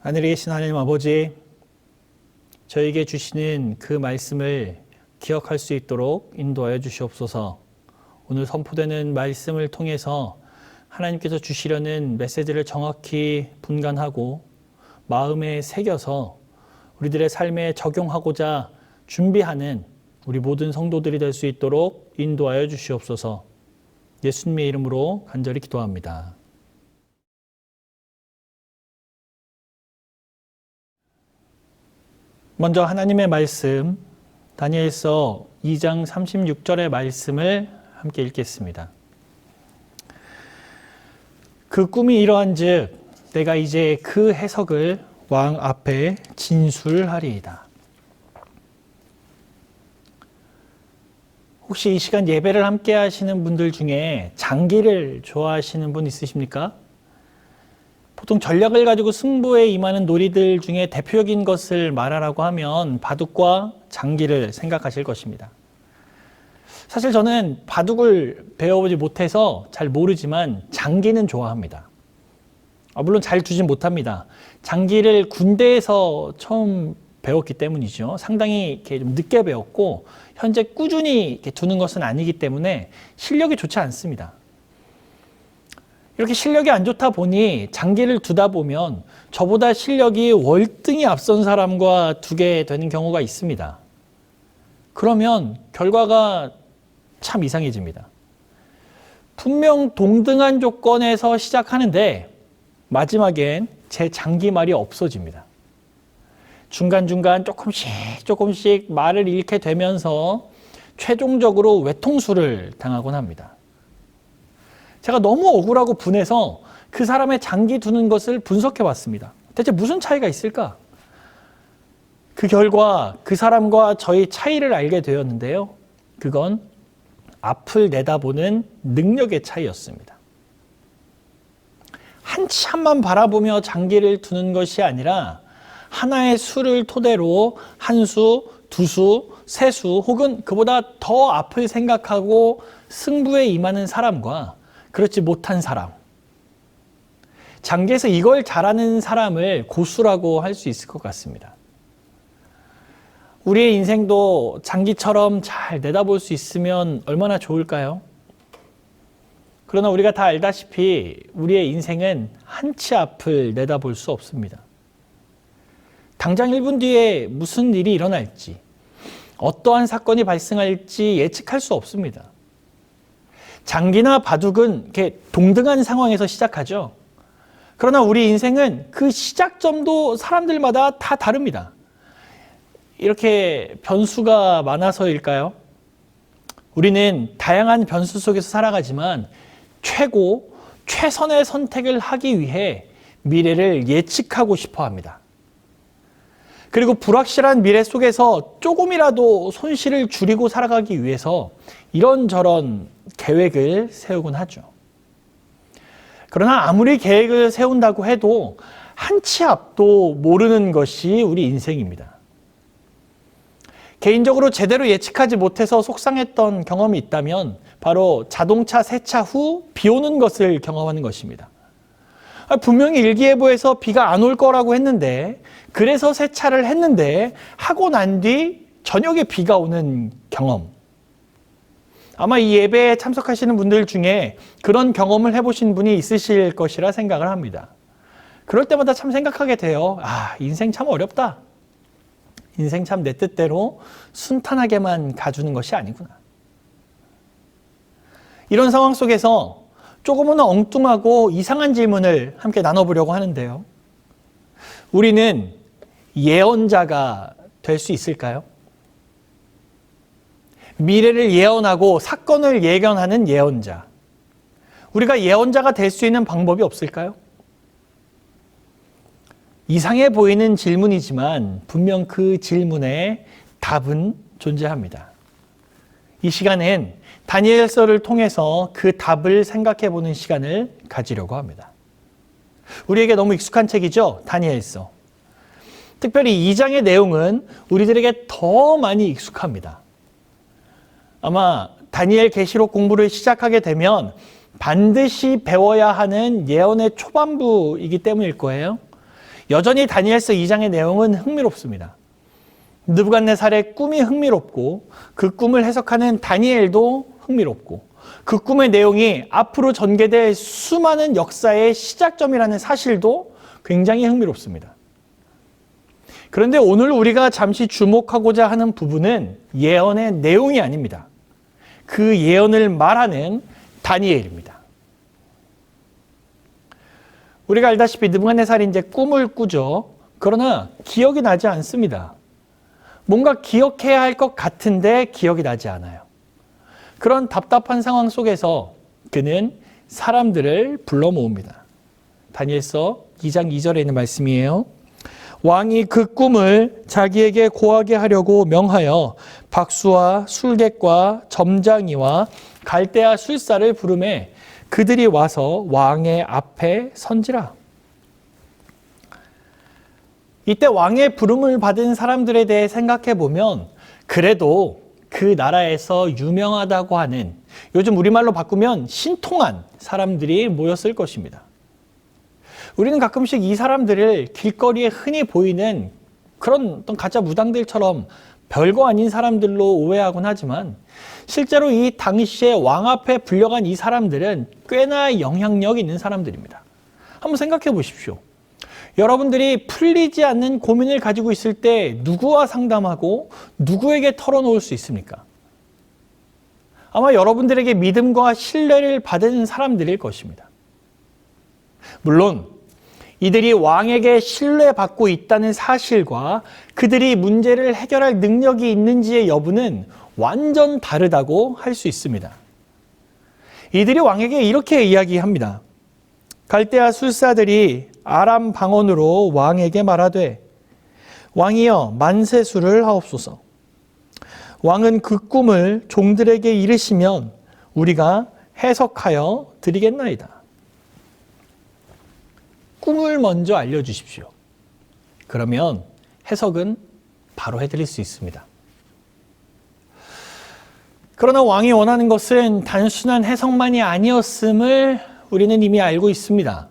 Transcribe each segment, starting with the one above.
하늘에 계신 하나님 아버지, 저에게 주시는 그 말씀을 기억할 수 있도록 인도하여 주시옵소서. 오늘 선포되는 말씀을 통해서 하나님께서 주시려는 메시지를 정확히 분간하고 마음에 새겨서 우리들의 삶에 적용하고자 준비하는 우리 모든 성도들이 될 수 있도록 인도하여 주시옵소서. 예수님의 이름으로 간절히 기도합니다. 먼저 하나님의 말씀 다니엘서 2장 36절의 말씀을 함께 읽겠습니다. 그 꿈이 이러한즉 내가 이제 그 해석을 왕 앞에 진술하리이다. 혹시 이 시간 예배를 함께 하시는 분들 중에 장기를 좋아하시는 분 있으십니까? 보통 전략을 가지고 승부에 임하는 놀이들 중에 대표적인 것을 말하라고 하면 바둑과 장기를 생각하실 것입니다. 사실 저는 바둑을 배워보지 못해서 잘 모르지만 장기는 좋아합니다. 아, 물론 잘 두진 못합니다. 장기를 군대에서 처음 배웠기 때문이죠. 상당히 이렇게 좀 늦게 배웠고 현재 꾸준히 두는 것은 아니기 때문에 실력이 좋지 않습니다. 이렇게 실력이 안 좋다 보니 장기를 두다 보면 저보다 실력이 월등히 앞선 사람과 두게 되는 경우가 있습니다. 그러면 결과가 참 이상해집니다. 분명 동등한 조건에서 시작하는데 마지막엔 제 장기 말이 없어집니다. 중간중간 조금씩 조금씩 말을 잃게 되면서 최종적으로 외통수를 당하곤 합니다. 제가 너무 억울하고 분해서 그 사람의 장기 두는 것을 분석해 봤습니다. 대체 무슨 차이가 있을까? 그 결과 그 사람과 저희 차이를 알게 되었는데요. 그건 앞을 내다보는 능력의 차이였습니다. 한참만 바라보며 장기를 두는 것이 아니라 하나의 수를 토대로 한 수, 두 수, 세 수 혹은 그보다 더 앞을 생각하고 승부에 임하는 사람과 그렇지 못한 사람. 장기에서 이걸 잘하는 사람을 고수라고 할 수 있을 것 같습니다. 우리의 인생도 장기처럼 잘 내다볼 수 있으면 얼마나 좋을까요? 그러나 우리가 다 알다시피 우리의 인생은 한 치 앞을 내다볼 수 없습니다. 당장 1분 뒤에 무슨 일이 일어날지, 어떠한 사건이 발생할지 예측할 수 없습니다. 장기나 바둑은 이렇게 동등한 상황에서 시작하죠. 그러나 우리 인생은 그 시작점도 사람들마다 다 다릅니다. 이렇게 변수가 많아서일까요? 우리는 다양한 변수 속에서 살아가지만 최고, 최선의 선택을 하기 위해 미래를 예측하고 싶어 합니다. 그리고 불확실한 미래 속에서 조금이라도 손실을 줄이고 살아가기 위해서 이런저런 계획을 세우곤 하죠. 그러나 아무리 계획을 세운다고 해도 한 치 앞도 모르는 것이 우리 인생입니다. 개인적으로 제대로 예측하지 못해서 속상했던 경험이 있다면 바로 자동차 세차 후 비 오는 것을 경험하는 것입니다. 아, 분명히 일기예보에서 비가 안 올 거라고 했는데 그래서 세차를 했는데 하고 난 뒤 저녁에 비가 오는 경험. 아마 이 예배에 참석하시는 분들 중에 그런 경험을 해보신 분이 있으실 것이라 생각을 합니다. 그럴 때마다 참 생각하게 돼요. 아, 인생 참 어렵다. 인생 참 내 뜻대로 순탄하게만 가주는 것이 아니구나. 이런 상황 속에서 조금은 엉뚱하고 이상한 질문을 함께 나눠보려고 하는데요. 우리는 예언자가 될 수 있을까요? 미래를 예언하고 사건을 예견하는 예언자. 우리가 예언자가 될 수 있는 방법이 없을까요? 이상해 보이는 질문이지만 분명 그 질문에 답은 존재합니다. 이 시간엔 다니엘서를 통해서 그 답을 생각해 보는 시간을 가지려고 합니다. 우리에게 너무 익숙한 책이죠? 다니엘서. 특별히 2장의 내용은 우리들에게 더 많이 익숙합니다. 아마 다니엘 계시록 공부를 시작하게 되면 반드시 배워야 하는 예언의 초반부이기 때문일 거예요. 여전히 다니엘서 2장의 내용은 흥미롭습니다. 느부갓네살의 꿈이 흥미롭고 그 꿈을 해석하는 다니엘도 흥미롭고 그 꿈의 내용이 앞으로 전개될 수많은 역사의 시작점이라는 사실도 굉장히 흥미롭습니다. 그런데 오늘 우리가 잠시 주목하고자 하는 부분은 예언의 내용이 아닙니다. 그 예언을 말하는 다니엘입니다. 우리가 알다시피 느부갓네살이 이제 꿈을 꾸죠. 그러나 기억이 나지 않습니다. 뭔가 기억해야 할 것 같은데 기억이 나지 않아요. 그런 답답한 상황 속에서 그는 사람들을 불러 모읍니다. 다니엘서 2장 2절에 있는 말씀이에요. 왕이 그 꿈을 자기에게 고하게 하려고 명하여 박수와 술객과 점장이와 갈대아 술사를 부름에 그들이 와서 왕의 앞에 선지라. 이때 왕의 부름을 받은 사람들에 대해 생각해 보면 그래도 그 나라에서 유명하다고 하는 요즘 우리말로 바꾸면 신통한 사람들이 모였을 것입니다. 우리는 가끔씩 이 사람들을 길거리에 흔히 보이는 그런 어떤 가짜 무당들처럼 별거 아닌 사람들로 오해하곤 하지만 실제로 이 당시에 왕 앞에 불려간 이 사람들은 꽤나 영향력 있는 사람들입니다. 한번 생각해 보십시오. 여러분들이 풀리지 않는 고민을 가지고 있을 때 누구와 상담하고 누구에게 털어놓을 수 있습니까? 아마 여러분들에게 믿음과 신뢰를 받은 사람들일 것입니다. 물론 이들이 왕에게 신뢰받고 있다는 사실과 그들이 문제를 해결할 능력이 있는지의 여부는 완전 다르다고 할 수 있습니다. 이들이 왕에게 이렇게 이야기합니다. 갈대아 술사들이 아람 방언으로 왕에게 말하되 왕이여 만세수를 하옵소서. 왕은 그 꿈을 종들에게 이르시면 우리가 해석하여 드리겠나이다. 꿈을 먼저 알려주십시오. 그러면 해석은 바로 해드릴 수 있습니다. 그러나 왕이 원하는 것은 단순한 해석만이 아니었음을 우리는 이미 알고 있습니다.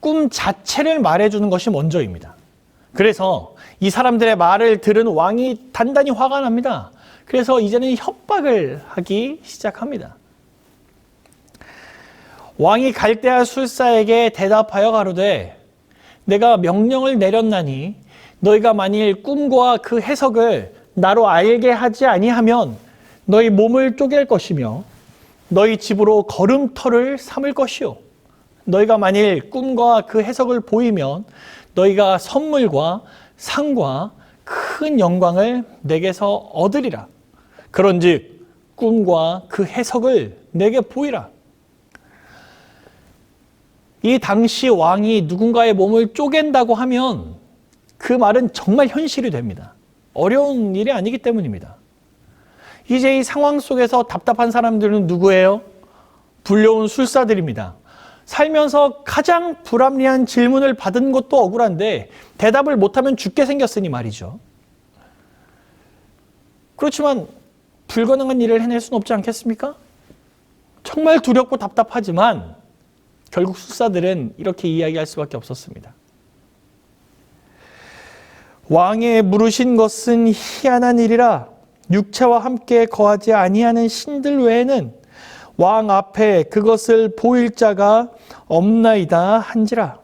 꿈 자체를 말해주는 것이 먼저입니다. 그래서 이 사람들의 말을 들은 왕이 단단히 화가 납니다. 그래서 이제는 협박을 하기 시작합니다. 왕이 갈대아 술사에게 대답하여 가로되 내가 명령을 내렸나니 너희가 만일 꿈과 그 해석을 나로 알게 하지 아니하면 너희 몸을 쪼갤 것이며 너희 집으로 걸음터를 삼을 것이요 너희가 만일 꿈과 그 해석을 보이면 너희가 선물과 상과 큰 영광을 내게서 얻으리라 그런즉 꿈과 그 해석을 내게 보이라 이 당시 왕이 누군가의 몸을 쪼갠다고 하면 그 말은 정말 현실이 됩니다. 어려운 일이 아니기 때문입니다. 이제 이 상황 속에서 답답한 사람들은 누구예요? 불려온 술사들입니다. 살면서 가장 불합리한 질문을 받은 것도 억울한데 대답을 못하면 죽게 생겼으니 말이죠. 그렇지만 불가능한 일을 해낼 수는 없지 않겠습니까? 정말 두렵고 답답하지만 결국 술사들은 이렇게 이야기할 수밖에 없었습니다. 왕의 물으신 것은 희한한 일이라 육체와 함께 거하지 아니하는 신들 외에는 왕 앞에 그것을 보일 자가 없나이다 한지라.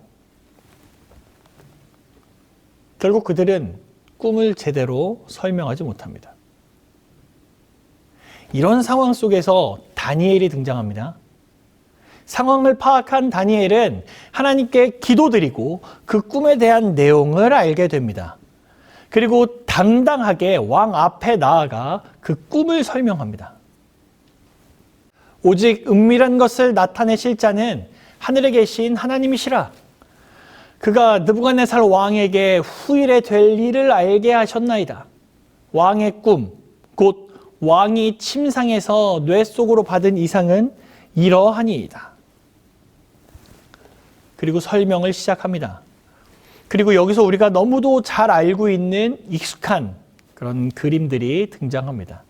결국 그들은 꿈을 제대로 설명하지 못합니다. 이런 상황 속에서 다니엘이 등장합니다. 상황을 파악한 다니엘은 하나님께 기도드리고 그 꿈에 대한 내용을 알게 됩니다. 그리고 당당하게 왕 앞에 나아가 그 꿈을 설명합니다. 오직 은밀한 것을 나타내실 자는 하늘에 계신 하나님이시라. 그가 느부갓네살 왕에게 후일에 될 일을 알게 하셨나이다. 왕의 꿈, 곧 왕이 침상에서 뇌 속으로 받은 이상은 이러하니이다. 그리고 설명을 시작합니다. 그리고 여기서 우리가 너무도 잘 알고 있는 익숙한 그런 그림들이 등장합니다.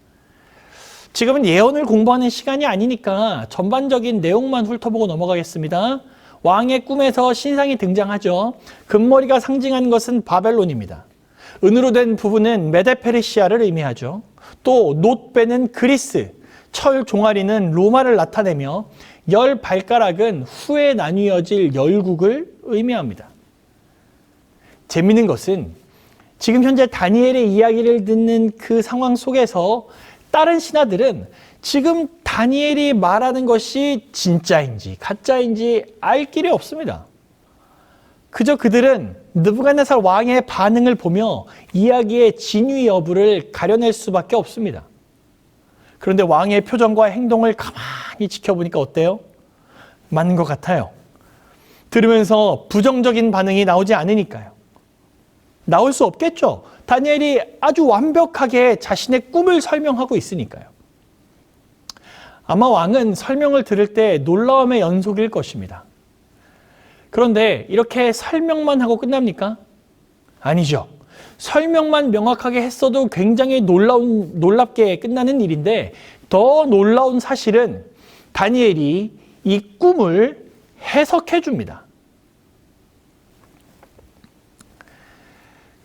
지금은 예언을 공부하는 시간이 아니니까 전반적인 내용만 훑어보고 넘어가겠습니다. 왕의 꿈에서 신상이 등장하죠. 금머리가 상징하는 것은 바벨론입니다. 은으로 된 부분은 메데페르시아를 의미하죠. 또 놋배는 그리스, 철 종아리는 로마를 나타내며 열 발가락은 후에 나뉘어질 열국을 의미합니다. 재밌는 것은 지금 현재 다니엘의 이야기를 듣는 그 상황 속에서 다른 신하들은 지금 다니엘이 말하는 것이 진짜인지 가짜인지 알 길이 없습니다. 그저 그들은 느부갓네살 왕의 반응을 보며 이야기의 진위 여부를 가려낼 수밖에 없습니다. 그런데 왕의 표정과 행동을 가만히 지켜보니까 어때요? 맞는 것 같아요. 들으면서 부정적인 반응이 나오지 않으니까요. 나올 수 없겠죠. 다니엘이 아주 완벽하게 자신의 꿈을 설명하고 있으니까요. 아마 왕은 설명을 들을 때 놀라움의 연속일 것입니다. 그런데 이렇게 설명만 하고 끝납니까? 아니죠. 설명만 명확하게 했어도 굉장히 놀라운, 놀랍게 끝나는 일인데 더 놀라운 사실은 다니엘이 이 꿈을 해석해 줍니다.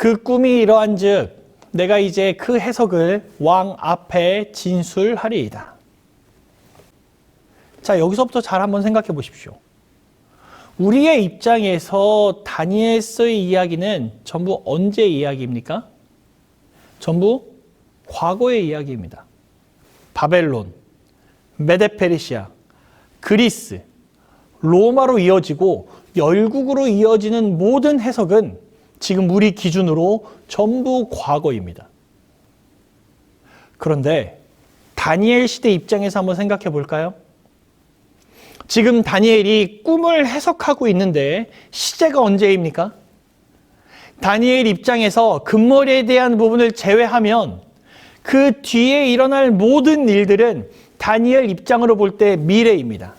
그 꿈이 이러한 즉, 내가 이제 그 해석을 왕 앞에 진술하리이다. 자, 여기서부터 잘 한번 생각해 보십시오. 우리의 입장에서 다니엘서의 이야기는 전부 언제 이야기입니까? 전부 과거의 이야기입니다. 바벨론, 메데페르시아, 그리스, 로마로 이어지고 열국으로 이어지는 모든 해석은 지금 우리 기준으로 전부 과거입니다. 그런데 다니엘 시대 입장에서 한번 생각해 볼까요? 지금 다니엘이 꿈을 해석하고 있는데 시제가 언제입니까? 다니엘 입장에서 금머리에 대한 부분을 제외하면 그 뒤에 일어날 모든 일들은 다니엘 입장으로 볼 때 미래입니다.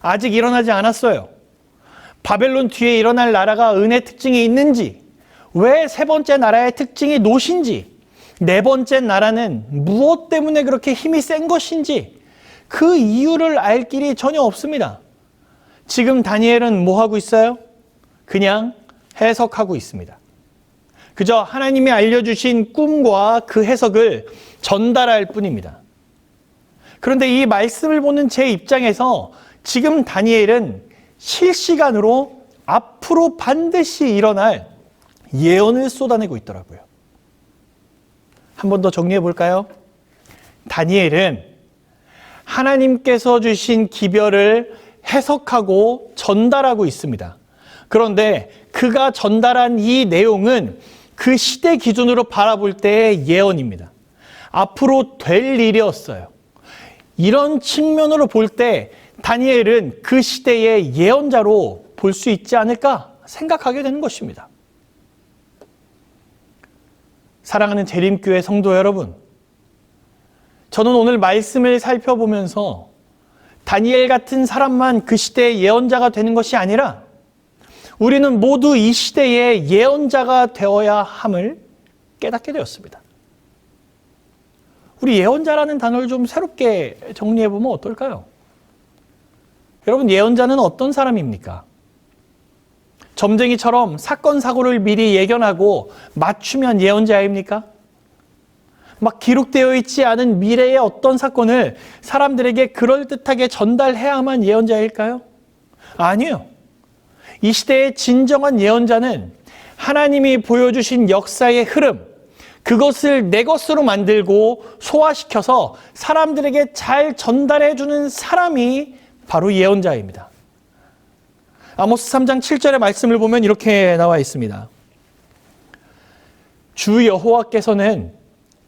아직 일어나지 않았어요. 바벨론 뒤에 일어날 나라가 은혜 특징이 있는지, 왜 세 번째 나라의 특징이 노신지, 네 번째 나라는 무엇 때문에 그렇게 힘이 센 것인지, 그 이유를 알 길이 전혀 없습니다. 지금 다니엘은 뭐 하고 있어요? 그냥 해석하고 있습니다. 그저 하나님이 알려주신 꿈과 그 해석을 전달할 뿐입니다. 그런데 이 말씀을 보는 제 입장에서 지금 다니엘은 실시간으로 앞으로 반드시 일어날 예언을 쏟아내고 있더라고요. 한 번 더 정리해 볼까요? 다니엘은 하나님께서 주신 기별을 해석하고 전달하고 있습니다. 그런데 그가 전달한 이 내용은 그 시대 기준으로 바라볼 때의 예언입니다. 앞으로 될 일이었어요. 이런 측면으로 볼 때 다니엘은 그 시대의 예언자로 볼 수 있지 않을까 생각하게 되는 것입니다. 사랑하는 재림교회 성도 여러분, 저는 오늘 말씀을 살펴보면서 다니엘 같은 사람만 그 시대의 예언자가 되는 것이 아니라 우리는 모두 이 시대의 예언자가 되어야 함을 깨닫게 되었습니다. 우리 예언자라는 단어를 좀 새롭게 정리해 보면 어떨까요? 여러분, 예언자는 어떤 사람입니까? 점쟁이처럼 사건, 사고를 미리 예견하고 맞추면 예언자입니까? 막 기록되어 있지 않은 미래의 어떤 사건을 사람들에게 그럴듯하게 전달해야만 예언자일까요? 아니요. 이 시대의 진정한 예언자는 하나님이 보여주신 역사의 흐름, 그것을 내 것으로 만들고 소화시켜서 사람들에게 잘 전달해 주는 사람이 바로 예언자입니다. 아모스 3장 7절의 말씀을 보면 이렇게 나와 있습니다. 주 여호와께서는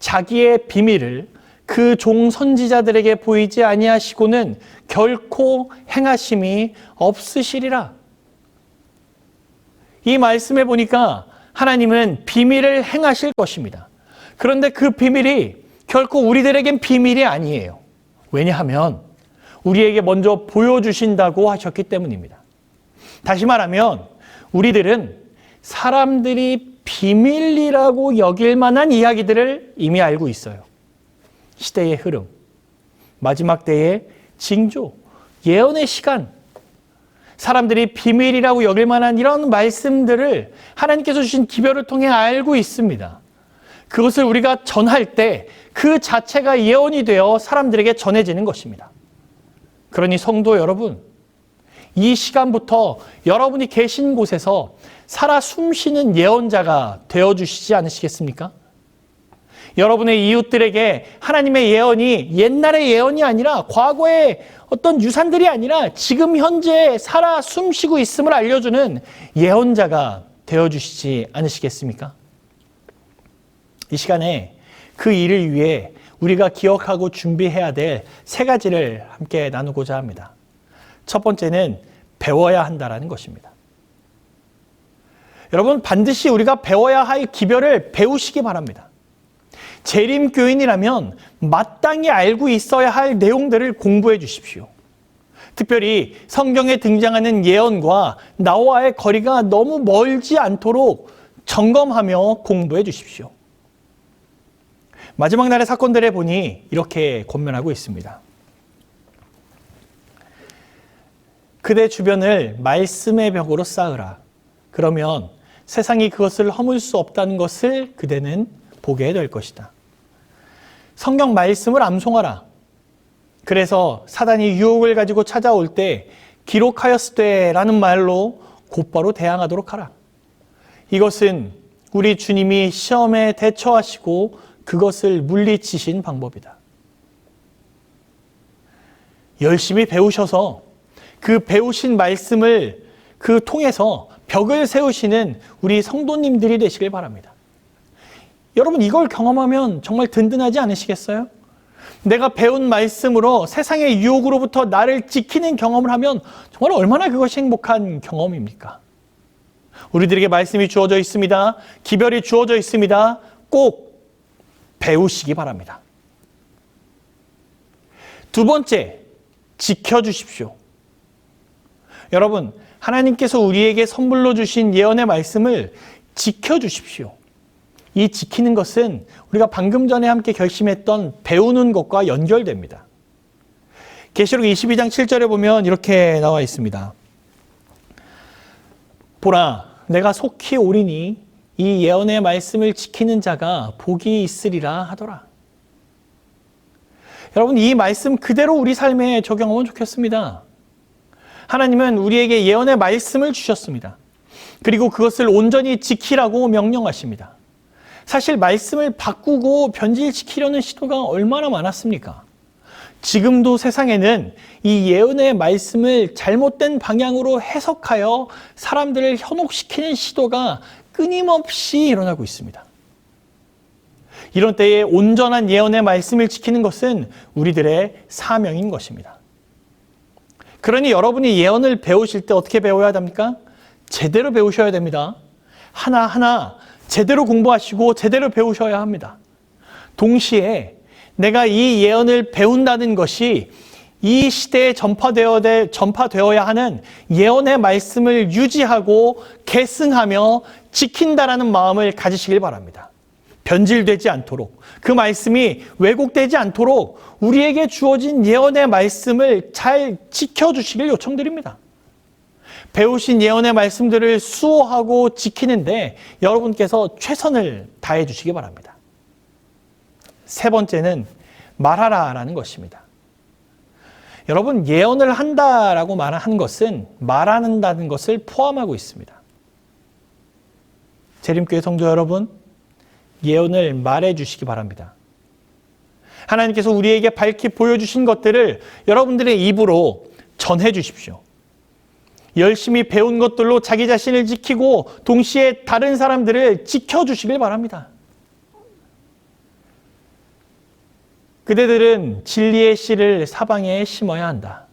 자기의 비밀을 그 종 선지자들에게 보이지 아니하시고는 결코 행하심이 없으시리라. 이 말씀에 보니까 하나님은 비밀을 행하실 것입니다. 그런데 그 비밀이 결코 우리들에겐 비밀이 아니에요. 왜냐하면 우리에게 먼저 보여주신다고 하셨기 때문입니다. 다시 말하면 우리들은 사람들이 비밀이라고 여길 만한 이야기들을 이미 알고 있어요. 시대의 흐름, 마지막 때의 징조, 예언의 시간, 사람들이 비밀이라고 여길 만한 이런 말씀들을 하나님께서 주신 기별을 통해 알고 있습니다. 그것을 우리가 전할 때 그 자체가 예언이 되어 사람들에게 전해지는 것입니다. 그러니 성도 여러분, 이 시간부터 여러분이 계신 곳에서 살아 숨쉬는 예언자가 되어 주시지 않으시겠습니까? 여러분의 이웃들에게 하나님의 예언이 옛날의 예언이 아니라 과거의 어떤 유산들이 아니라 지금 현재 살아 숨쉬고 있음을 알려주는 예언자가 되어 주시지 않으시겠습니까? 이 시간에 그 일을 위해 우리가 기억하고 준비해야 될 세 가지를 함께 나누고자 합니다. 첫 번째는 배워야 한다라는 것입니다. 여러분 반드시 우리가 배워야 할 기별을 배우시기 바랍니다. 재림 교인이라면 마땅히 알고 있어야 할 내용들을 공부해 주십시오. 특별히 성경에 등장하는 예언과 나와의 거리가 너무 멀지 않도록 점검하며 공부해 주십시오. 마지막 날의 사건들에 보니 이렇게 권면하고 있습니다. 그대 주변을 말씀의 벽으로 쌓으라. 그러면 세상이 그것을 허물 수 없다는 것을 그대는 보게 될 것이다. 성경 말씀을 암송하라. 그래서 사단이 유혹을 가지고 찾아올 때 기록하였으되 라는 말로 곧바로 대항하도록 하라. 이것은 우리 주님이 시험에 대처하시고 그것을 물리치신 방법이다. 열심히 배우셔서 그 배우신 말씀을 그 통해서 벽을 세우시는 우리 성도님들이 되시길 바랍니다. 여러분 이걸 경험하면 정말 든든하지 않으시겠어요? 내가 배운 말씀으로 세상의 유혹으로부터 나를 지키는 경험을 하면 정말 얼마나 그것이 행복한 경험입니까? 우리들에게 말씀이 주어져 있습니다. 기별이 주어져 있습니다. 꼭 배우시기 바랍니다. 두 번째, 지켜주십시오. 여러분, 하나님께서 우리에게 선물로 주신 예언의 말씀을 지켜주십시오. 이 지키는 것은 우리가 방금 전에 함께 결심했던 배우는 것과 연결됩니다. 계시록 22장 7절에 보면 이렇게 나와 있습니다. 보라, 내가 속히 오리니 이 예언의 말씀을 지키는 자가 복이 있으리라 하더라. 여러분, 이 말씀 그대로 우리 삶에 적용하면 좋겠습니다. 하나님은 우리에게 예언의 말씀을 주셨습니다. 그리고 그것을 온전히 지키라고 명령하십니다. 사실 말씀을 바꾸고 변질시키려는 시도가 얼마나 많았습니까? 지금도 세상에는 이 예언의 말씀을 잘못된 방향으로 해석하여 사람들을 현혹시키는 시도가 끊임없이 일어나고 있습니다. 이런 때에 온전한 예언의 말씀을 지키는 것은 우리들의 사명인 것입니다. 그러니 여러분이 예언을 배우실 때 어떻게 배워야 됩니까? 제대로 배우셔야 됩니다. 하나하나 제대로 공부하시고 제대로 배우셔야 합니다. 동시에 내가 이 예언을 배운다는 것이 이 시대에 전파되어, 전파되어야 하는 예언의 말씀을 유지하고 계승하며 지킨다라는 마음을 가지시길 바랍니다. 변질되지 않도록 그 말씀이 왜곡되지 않도록 우리에게 주어진 예언의 말씀을 잘 지켜주시길 요청드립니다. 배우신 예언의 말씀들을 수호하고 지키는데 여러분께서 최선을 다해 주시기 바랍니다. 세 번째는 말하라 라는 것입니다. 여러분 예언을 한다라고 말한 것은 말하는다는 것을 포함하고 있습니다. 재림교회 성도 여러분 예언을 말해 주시기 바랍니다. 하나님께서 우리에게 밝히 보여주신 것들을 여러분들의 입으로 전해 주십시오. 열심히 배운 것들로 자기 자신을 지키고 동시에 다른 사람들을 지켜주시길 바랍니다. 그대들은 진리의 씨를 사방에 심어야 한다.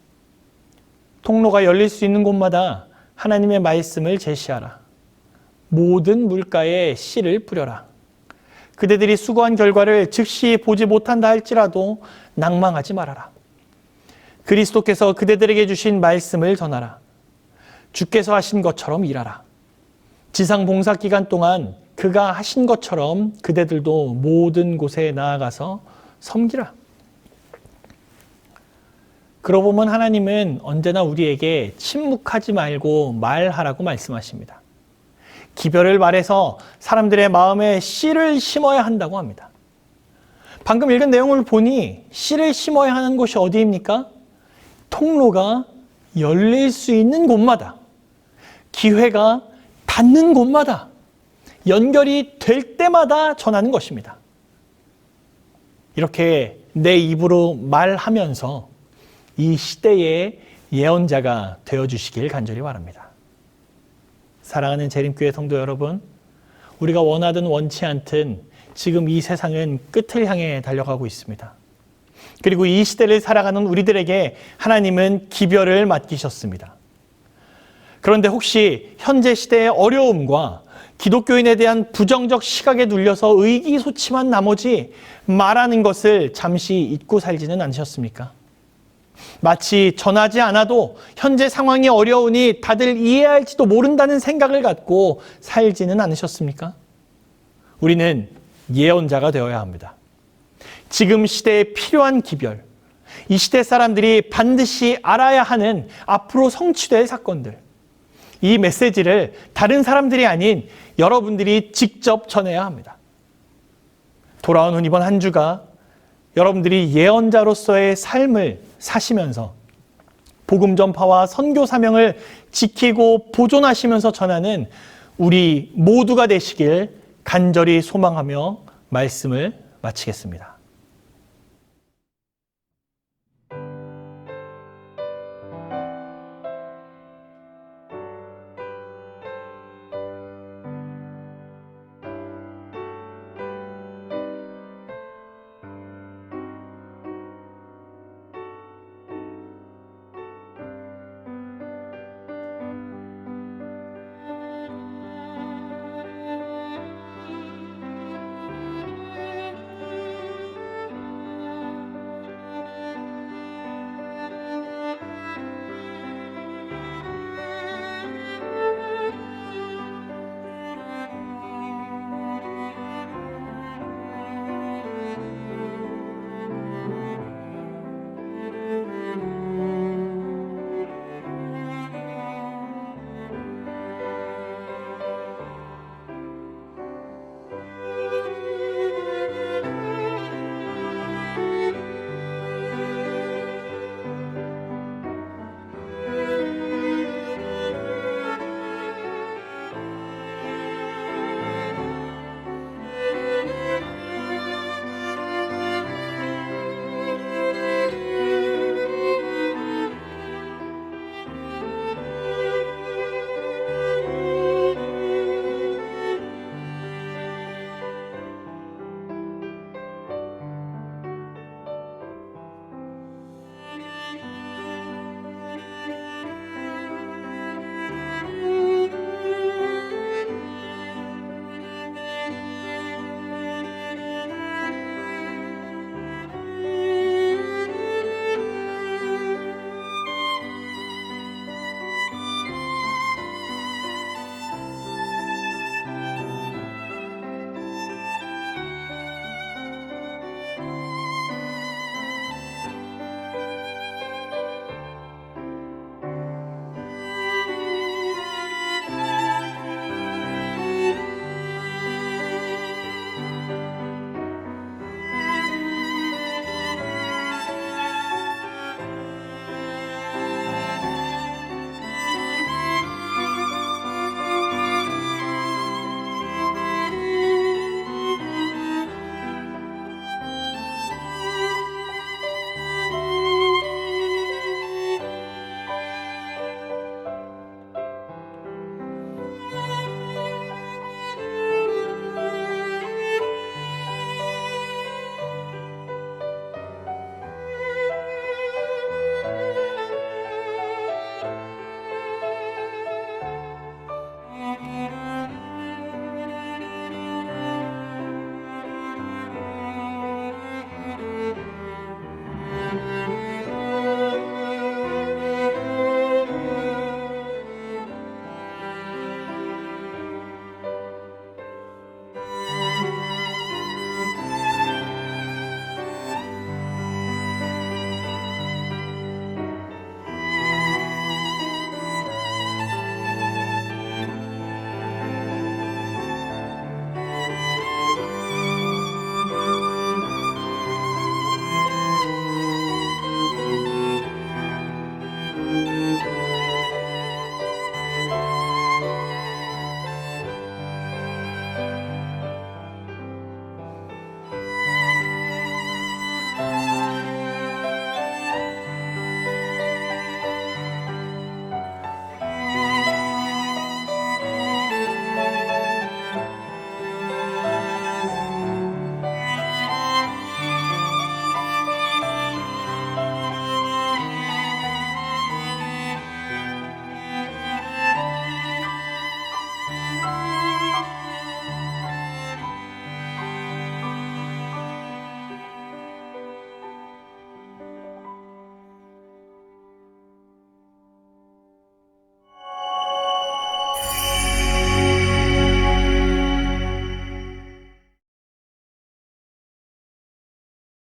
통로가 열릴 수 있는 곳마다 하나님의 말씀을 제시하라. 모든 물가에 씨를 뿌려라. 그대들이 수고한 결과를 즉시 보지 못한다 할지라도 낭망하지 말아라. 그리스도께서 그대들에게 주신 말씀을 전하라. 주께서 하신 것처럼 일하라. 지상 봉사 기간 동안 그가 하신 것처럼 그대들도 모든 곳에 나아가서 섬기라. 그러고 보면 하나님은 언제나 우리에게 침묵하지 말고 말하라고 말씀하십니다. 기별을 말해서 사람들의 마음에 씨를 심어야 한다고 합니다. 방금 읽은 내용을 보니 씨를 심어야 하는 곳이 어디입니까? 통로가 열릴 수 있는 곳마다, 기회가 닿는 곳마다, 연결이 될 때마다 전하는 것입니다. 이렇게 내 입으로 말하면서 이 시대의 예언자가 되어 주시길 간절히 바랍니다. 사랑하는 재림교회 성도 여러분, 우리가 원하든 원치 않든 지금 이 세상은 끝을 향해 달려가고 있습니다. 그리고 이 시대를 살아가는 우리들에게 하나님은 기별을 맡기셨습니다. 그런데 혹시 현재 시대의 어려움과 기독교인에 대한 부정적 시각에 눌려서 의기소침한 나머지 말하는 것을 잠시 잊고 살지는 않으셨습니까? 마치 전하지 않아도 현재 상황이 어려우니 다들 이해할지도 모른다는 생각을 갖고 살지는 않으셨습니까? 우리는 예언자가 되어야 합니다. 지금 시대에 필요한 기별, 이 시대 사람들이 반드시 알아야 하는 앞으로 성취될 사건들, 이 메시지를 다른 사람들이 아닌 여러분들이 직접 전해야 합니다. 돌아오는 이번 한 주가 여러분들이 예언자로서의 삶을 사시면서 복음 전파와 선교 사명을 지키고 보존하시면서 전하는 우리 모두가 되시길 간절히 소망하며 말씀을 마치겠습니다.